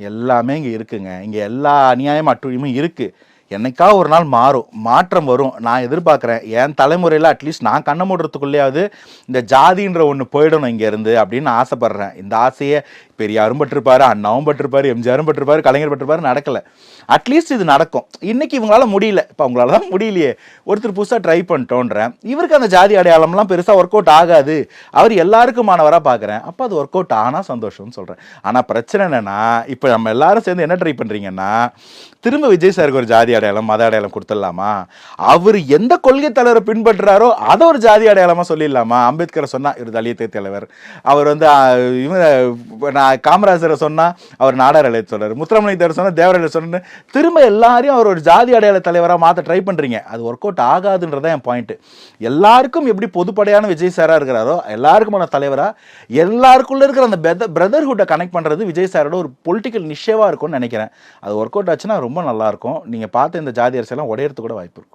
எல்லாமே இங்கே இருக்குங்க. இங்கே எல்லா அநியாயம் அட்டுழியமும் இருக்குது என்னைக்கா ஒரு நாள் மாறும். மாற்றம் வரும். நான் எதிர்பார்க்குறேன். என் தலைமுறையில் அட்லீஸ்ட் நான் கண்ண மூடுறதுக்குள்ளேயாவது இந்த ஜாதின்ற ஒன்று போயிடணும் இங்கேருந்து அப்படின்னு ஆசைப்பட்றேன். இந்த ஆசையை பெரியாரும் பட்டிருப்பாரு அண்ணாவும் பட்டிருப்பாரு எம்ஜிஆரும் பட்டிருப்பாரு கலைஞர் பட்டிருப்பாரு நடக்கலை. அட்லீஸ்ட் இது நடக்கும். இன்னைக்கு இவங்களால முடியல. இப்போ அவங்களால தான் முடியலையே. ஒருத்தர் புதுசாக ட்ரை பண்ணிட்டோன்றேன். இவருக்கு அந்த ஜாதி அடையாளம்லாம் பெருசாக ஒர்க் அவுட் ஆகாது. அவர் எல்லாருக்குமானவராக பார்க்குறேன் அப்போ அது ஒர்க் அவுட் ஆனால் சந்தோஷம்னு சொல்கிறேன் ஆனால் பிரச்சனை என்னன்னா இப்போ நம்ம எல்லாரும் சேர்ந்து என்ன ட்ரை பண்ணுறீங்கன்னா திரும்ப விஜய் சாருக்கு ஒரு ஜாதி அடையாளம் மத அடையாளம் கொடுத்துடலாமா? அவர் எந்த கொள்கை தலைவரை பின்பற்றுறாரோ அதை ஒரு ஜாதி அடையாளமாக சொல்லிடலாமா? அம்பேத்கரை சொன்னா இவர் தலியத்தை தலைவர். அவர் வந்து இவங்க காமராஜரை சொன்னால் அவர் நாடார் அலைய சொல்றாரு. முத்துரமணி தேவர் சொன்னால் தேவராய சொன்னு திரும்ப எல்லாரையும் அவர் ஒரு ஜாதி அடையாள தலைவராக மாற்ற ட்ரை பண்ணுறீங்க அது ஒர்க் அவுட் ஆகாதுன்றதான் என் பாயிண்ட்டு எல்லாருக்கும் எப்படி பொதுப்படையான விஜய் சாராக இருக்கிறாரோ எல்லாருக்குமான தலைவராக எல்லாருக்குள்ளே இருக்கிற அந்த பிரதர்ஹுட்டை கனெக்ட் பண்ணுறது விஜய் சாரோட ஒரு பொலிட்டிக்கல் நிஷேவா இருக்கும்னு நினைக்கிறேன். அது ஒர்க் அவுட் ஆச்சுன்னா ரொம்ப நல்லாயிருக்கும் நீங்கள் பார்த்து பார்த்த இந்த ஜாதி அரசியெல்லாம் உடையறது கூட வாய்ப்பு இருக்கும்.